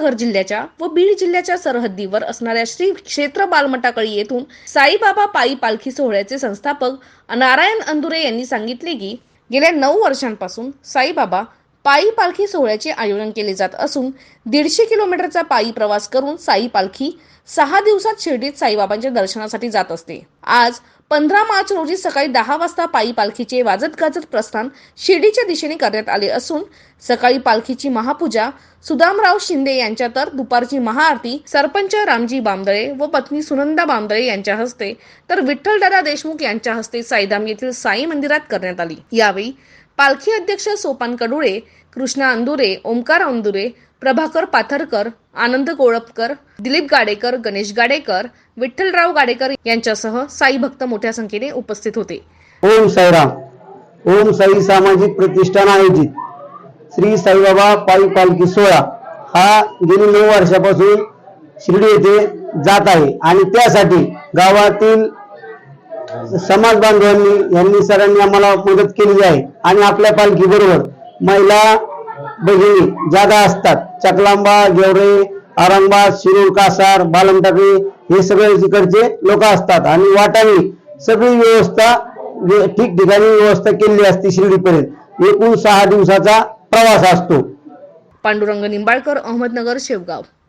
अहमदनगर जिल्ह्याच्या व बीड जिल्ह्याच्या सरहद्दीवर असणाऱ्या श्री क्षेत्र बालमटाकळी येथून साईबाबा पायी पालखी सोहळ्याचे संस्थापक नारायण अंदुरे यांनी सांगितले की गेल्या नऊ वर्षांपासून साईबाबा पायी पालखी सोहळ्याचे आयोजन केले जात असून दीडशे किलोमीटरचा पायी प्रवास करून साई पालखी सहा दिवसात शिर्डीत साईबाबांच्या दर्शनासाठी जात असते. आज पंधरा मार्च रोजी सकाळी दहा वाजता पायी पालखीचे वाजत गाजत प्रस्थान शिर्डीच्या दिशेने करण्यात आले असून सकाळी पालखीची महापूजा सुदामराव शिंदे यांच्या तर दुपारची महाआरती सरपंच रामजी बामदळे व पत्नी सुनंदा बामदळे यांच्या हस्ते तर विठ्ठलदादा देशमुख यांच्या हस्ते साईधाम येथील साई मंदिरात करण्यात आली. यावेळी पालखी अध्यक्ष सोपान कडुळे कृष्णा अंदुरे ओमकार अंदुरे प्रभाकर पाथरकर आनंद गोळपकर दिलीप गाडेकर गणेश गाडेकर विठ्ठलराव गाडेकर यांच्यासह साई भक्त मोठ्या संख्येने उपस्थित होते. ओम साईराम. ओम साई सामाजिक प्रतिष्ठान आयोजित. श्री साईबाबा पायी पालखी सोहळा हा गेली नऊ वर्षापासून शिर्डी येथे जात आहे आणि त्यासाठी गावातील समाज बांधवांनी यांनी सरांनी आम्हाला मदत केलेली आहे. आणि आपल्या पालखी बरोबर महिला भगिनी जादा असतात. चकलांबा गेवरे औरंगाबाद शिरूर कासार बालमटाकळी हे सगळे तिकडचे लोक असतात. आणि वाटावी सगळी व्यवस्था ठिकठिकाणी व्यवस्था केलेली असते शिर्डीपर्यंत. एकूण सहा दिवसाचा प्रवास असतो. पांडुरंग निंबाळकर अहमदनगर शेवगाव.